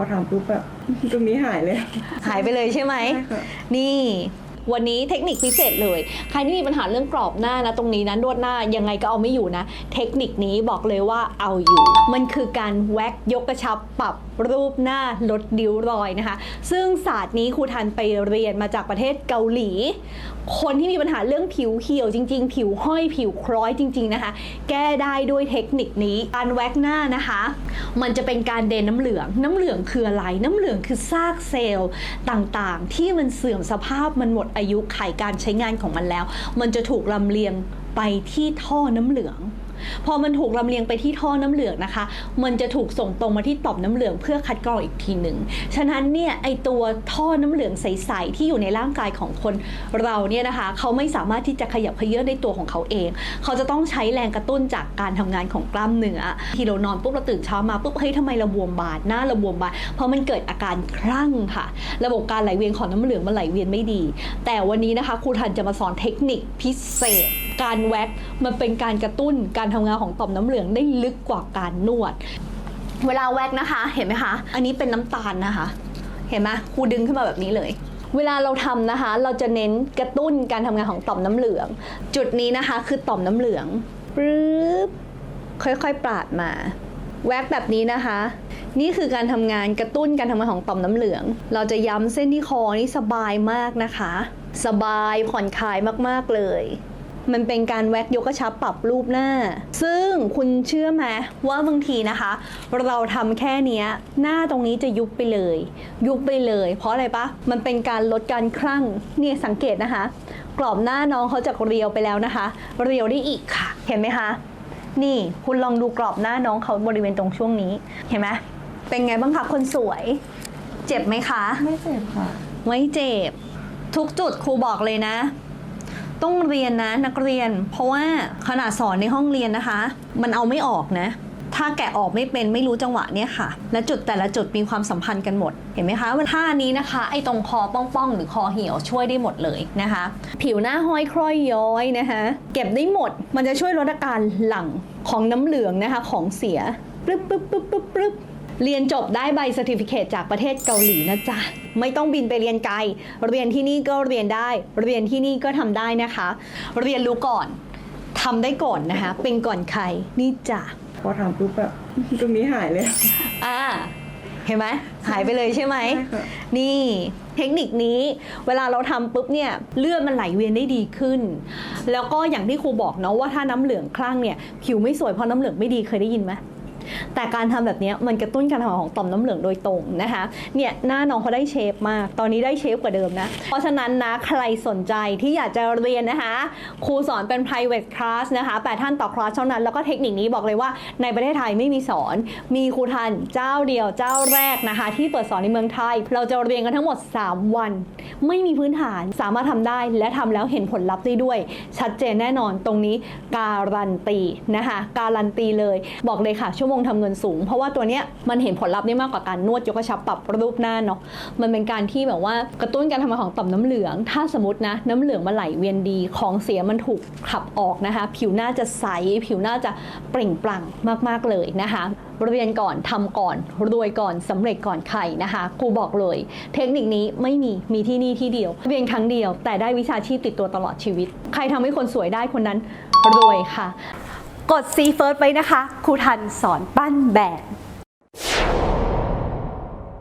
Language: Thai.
พอทำปุ๊บแบบตรงนี้หายเลย หายไปเลยใช่ไหม ใช่ค่ะ นี่ วันนี้เทคนิคพิเศษเลย ใครที่มีปัญหาเรื่องกรอบหน้านะตรงนี้นะนวดหน้ายังไงก็เอาไม่อยู่นะ เทคนิคนี้บอกเลยว่าเอาอยู่ มันคือการแว็กยกกระชับปรับรูปหน้าลดริ้วรอยนะคะ ซึ่งศาสตร์นี้ครูทันไปเรียนมาจากประเทศเกาหลี คนที่มีปัญหาเรื่องผิวเหี่ยวจริง ๆ ผิวห้อยผิวคล้อยจริง ๆนะคะ แก้ได้ด้วยเทคนิคนี้ การแว็กหน้านะคะ มันจะเป็นการเดนน้ำเหลือง น้ำเหลืองคืออะไร น้ำเหลืองคือซากเซลล์ต่างๆ ที่มันเสื่อมสภาพมันหมดอายุไขการใช้งานของมันแล้ว มันจะถูกลำเลียงไปที่ท่อน้ำเหลือง พอมันถูกลำเลียงไปที่ท่อน้ำเหลืองนะคะ มันจะถูกส่งตรงมาที่ต่อมน้ำเหลืองเพื่อคัดกรองอีกทีหนึ่ง ฉะนั้นเนี่ยไอตัวท่อน้ำเหลืองใสๆที่อยู่ในร่างกายของคนเราเนี่ยนะคะเขาไม่สามารถที่จะขยับเขยื้อนในตัวของเขาเอง เขาจะต้องใช้แรงกระตุ้นจากการทำงานของกล้ามเนื้อที่เรานอนปุ๊บเราตื่นเช้ามาปุ๊บเฮ้ยทำไมเราบวมบาดหน้าเราบวมบาดเพราะมันเกิดอาการคลั่งค่ะ ระบบการไหลเวียนของน้ำเหลืองมันไหลเวียนไม่ดี แต่วันนี้นะคะครูทันจะมาสอนเทคนิคพิเศษ การแว็กมันเป็นการกระตุ้นการทำงานของต่อมน้ำเหลืองได้ลึกกว่าการนวด เวลาแว็กนะคะเห็นไหมคะอันนี้เป็นน้ำตาลนะคะ เห็นไหมครูดึงขึ้นมาแบบนี้เลยเวลาเราทำนะคะ เราจะเน้นกระตุ้นการทำงานของต่อมน้ำเหลือง จุดนี้นะคะคือต่อมน้ำเหลืองปึ๊บค่อยๆปาดมา แว็กแบบนี้นะคะ นี่คือการทำงานกระตุ้นการทำงานของต่อมน้ำเหลือง เราจะย้ำเส้นที่คอนี่สบายมากนะคะ สบายผ่อนคลายมากๆเลย มันเป็นการแว็กยกกระชับปรับรูปหน้า ซึ่งคุณเชื่อไหมว่าบางทีนะคะ เราทำแค่เนี้ยหน้าตรงนี้จะยุบไปเลย ยุบไปเลย เพราะอะไรปะมันเป็นการลดการคลั่งเนี่ยสังเกตนะคะ กรอบหน้าน้องเขาจากเรียวไปแล้วนะคะ เรียวได้อีกค่ะ เห็นไหมคะนี่คุณลองดูกรอบหน้าน้องเขาบริเวณตรงช่วงนี้เห็นไหมเป็นไงบ้างคะคนสวย เจ็บไหมคะ ไม่เจ็บค่ะ ไม่เจ็บ ทุกจุดครูบอกเลยนะ ต้องเรียนนะนักเรียน เพราะว่าขนาดสอนในห้องเรียนนะคะ มันเอาไม่ออกนะ ถ้าแกะออกไม่เป็นไม่รู้จังหวะเนี่ยค่ะ และจุดแต่ละจุดมีความสัมพันธ์กันหมด เห็นไหมคะว่าท่านี้นะคะ ไอ้ตรงคอป้องๆ หรือคอเหี่ยวช่วยได้หมดเลยนะคะ ผิวหน้าห้อยคล้อยย้อยนะคะ เก็บได้หมด มันจะช่วยลดอาการหลังของน้ำเหลืองนะคะของเสียปึ๊บปึ๊บปึ๊บปึ๊บปึ๊บ เรียนจบได้ใบสติฟิเคตจากประเทศเกาหลีนะจ๊ะ ไม่ต้องบินไปเรียนไกล เรียนที่นี่ก็เรียนได้ เรียนที่นี่ก็ทำได้นะคะ เรียนรู้ก่อนทำได้ก่อนนะคะ เป็นก่อนใครนี่จ้ะพอทำปุ๊บแบบตรงนี้หายเลย อ่าเห็นไหมหายไปเลยใช่ไหมใช่ค่ะนี่เทคนิคนี้เวลาเราทำปุ๊บเนี่ยเลือดมันไหลเวียนได้ดีขึ้น แล้วก็อย่างที่ครูบอกเนาะว่าถ้าน้ำเหลืองคลั่งเนี่ยผิวไม่สวยเพราะน้ำเหลืองไม่ดีเคยได้ยินไหม แต่การทำแบบนี้มันกระตุ้นการทำงานของต่อมน้ำเหลืองโดยตรงนะคะเนี่ยหน้าน้องเขาได้เชฟมาก ตอนนี้ได้เชฟกว่าเดิมนะ เพราะฉะนั้นนะใครสนใจที่อยากจะเรียนนะคะ ครูสอนเป็น private class นะคะแปดท่านต่อคลาสเท่านั้น แล้วก็เทคนิคนี้บอกเลยว่าในประเทศไทยไม่มีสอน มีครูทันเจ้าเดียวเจ้าแรกนะคะ ที่เปิดสอนในเมืองไทย เราจะเรียนกันทั้งหมด 3 วัน ไม่มีพื้นฐานสามารถทำได้และทำแล้วเห็นผลลัพธ์ได้ด้วย ชัดเจนแน่นอนตรงนี้การันตีนะคะการันตีเลย บอกเลยค่ะชั่วโมงทำเงินสูง เพราะว่าตัวเนี้ยมันเห็นผลลัพธ์ได้มากกว่าการนวดยกกระชับปรับรูปหน้าเนาะมันเป็นการที่แบบว่ากระตุ้นการทำงานของต่อมน้ำเหลือง ถ้าสมมตินะน้ำเหลืองมันไหลเวียนดีของเสียมันถูกขับออกนะคะ ผิวหน้าจะใส ผิวหน้าจะเปล่งปลั่งมากๆเลยนะคะเรียนก่อนทำก่อนรวยก่อนสำเร็จก่อนใครนะคะครูบอกเลย เทคนิคนี้ไม่มีมีที่นี่ที่เดียว เรียนครั้งเดียว แต่ได้วิชาชีพติดตัวตลอดชีวิต ใครทำให้คนสวยได้คนนั้นรวยค่ะ กดซีเฟิร์สไว้นะคะครูทันสอนปั้นแบบ